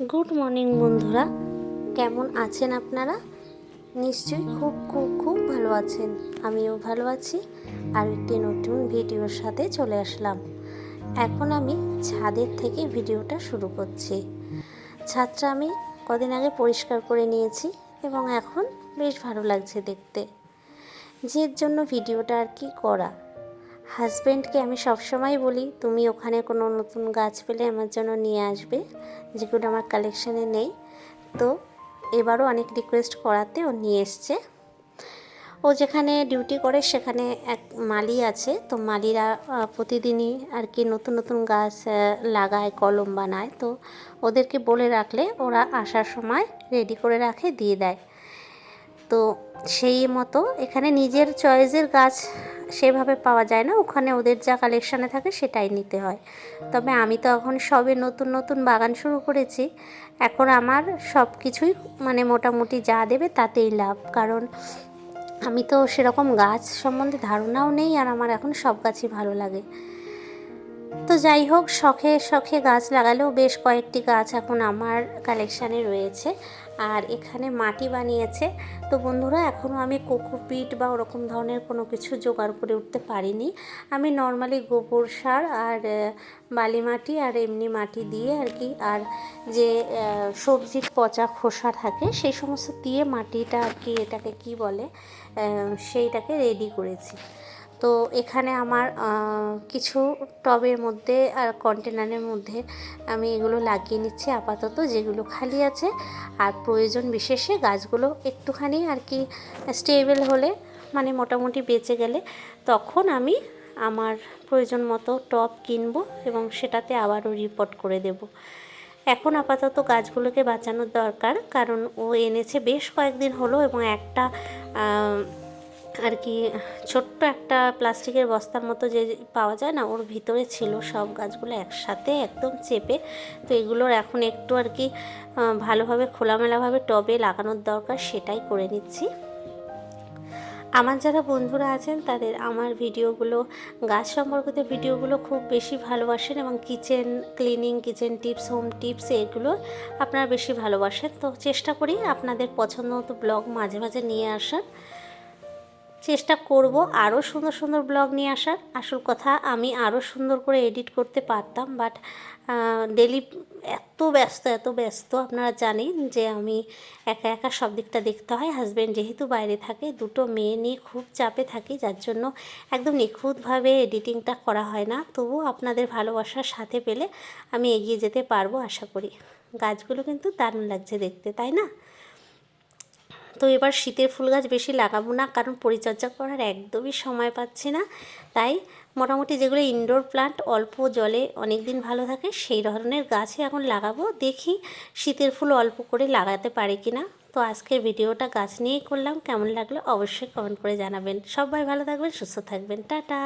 Good morning বন্ধুরা। কেমন আছেন আপনারা? নিশ্চয়ই খুব খুব খুব ভালো আছেন। আমিও ভালো আছি। আর একটি নতুন ভিডিওর সাথে চলে আসলাম। এখন আমি ছাদের থেকে ভিডিওটা শুরু করছি। ছাদটা আমি কদিন আগে পরিষ্কার করে নিয়েছি এবং এখন বেশ ভালো লাগছে দেখতে। যে জন্য ভিডিওটা আর কি করা? হাজব্যান্ডকে আমি সবসময় বলি, তুমি ওখানে কোনো নতুন গাছ পেলে আমার জন্য নিয়ে আসবে, যেগুলো আমার কালেকশানে নেই। তো এবারও অনেক রিকোয়েস্ট করাতে ও নিয়ে এসছে। ও যেখানে ডিউটি করে সেখানে এক মালি আছে, তো মালিরা প্রতিদিনই আর কি নতুন নতুন গাছ লাগায়, কলম বানায়। তো ওদেরকে বলে রাখলে ওরা আসার সময় রেডি করে রাখে, দিয়ে দেয়। তো সেই মতো এখানে নিজের চয়েসের গাছ সেভাবে পাওয়া যায় না। ওখানে ওদের যা কালেকশানে থাকে সেটাই নিতে হয়। তবে আমি তো এখন সবে নতুন নতুন বাগান শুরু করেছি। এখন আমার সব কিছুই মানে মোটামুটি যা দেবে তাতেই লাভ। কারণ আমি তো সেরকম গাছ সম্বন্ধে ধারণাও নেই আর আমার এখন সব গাছই ভালো লাগে। তো যাই হোক, শখে শখে গাছ লাগালেও বেশ কয়েকটি গাছ এখন আমার কালেকশানে রয়েছে। আর এখানে মাটি বানিয়েছে। তো বন্ধুরা এখনও আমি কোকোপিট বা ওরকম ধরনের কোনো কিছু জোগাড় করে উঠতে পারিনি। আমি নর্মালি গোবর সার আর বালি মাটি আর এমনি মাটি দিয়ে আর কি। আর যে সবজির পচা খোসা থাকে, সেই সমস্ত দিয়ে মাটিটা আর কি এটাকে কি বলে সেইটাকে রেডি করেছি। তো এখানে আমার কিছু টবের মধ্যে আর কন্টেনারের মধ্যে আমি এগুলো লাগিয়ে নিচ্ছি আপাতত, যেগুলো খালি আছে। আর প্রয়োজন বিশেষে গাছগুলো একটুখানি আর কি স্টেবল হলে মানে মোটামুটি বেঁচে গেলে, তখন আমি আমার প্রয়োজন মতো টব কিনবো এবং সেটাতে আবারও রিপোর্ট করে দেব। এখন আপাতত গাছগুলোকে বাঁচানোর দরকার, কারণ ও এনেছে বেশ কয়েকদিন হলো এবং একটা আর কি, ছোট্ট একটা প্লাস্টিকের বস্তার মতো যে পাওয়া যায় না, ওর ভিতরে ছিল সব গাছগুলো একসাথে একদম চেপে। তো এগুলোর এখন একটু আর কি ভালোভাবে খোলামেলাভাবে টবে লাগানোর দরকার, সেটাই করে নিচ্ছি। আমার যারা বন্ধুরা আছেন, তাদের আমার ভিডিওগুলো, গাছ সম্পর্কিত ভিডিওগুলো খুব বেশি ভালোবাসেন এবং kitchen cleaning, kitchen tips, home tips, এগুলো আপনারা বেশি ভালোবাসেন। তো চেষ্টা করি আপনাদের পছন্দ মতো ব্লগ মাঝে মাঝে নিয়ে আসার। চেষ্টা করব আরও সুন্দর সুন্দর ব্লগ নিয়ে আসার। আসল কথা, আমি আরও সুন্দর করে এডিট করতে পারতাম, বাট ডেলি এত ব্যস্ত এত ব্যস্ত, আপনারা জানেন যে আমি একা একা সব দিকটা দেখতে হয়। হাজব্যান্ড যেহেতু বাইরে থাকে, দুটো মেয়ে নিয়ে খুব চাপে থাকি, যার জন্য একদম নিখুঁতভাবে এডিটিংটা করা হয় না। তবু আপনাদের ভালোবাসার সাথে পেলে আমি এগিয়ে যেতে পারব, আশা করি। গাছগুলো কিন্তু দারুণ লাগছে দেখতে, তাই না? তো এবার শীতের ফুল গাছ বেশি লাগাবো না, কারণ পরিচর্যা করার একদমই সময় পাচ্ছি না। তাই মোটামুটি যেগুলো ইনডোর প্লান্ট অল্প জলে অনেক দিন ভালো থাকে, সেই ধরনের গাছই এখন লাগাবো। দেখি শীতের ফুল অল্প করে লাগাতে পারি কি না তো আজকের ভিডিওটা গাছ নিয়েই করলাম। কেমন লাগল অবশ্যই কমেন্ট করে জানাবেন। সবাই ভালো থাকবেন, সুস্থ থাকবেন। টাটা!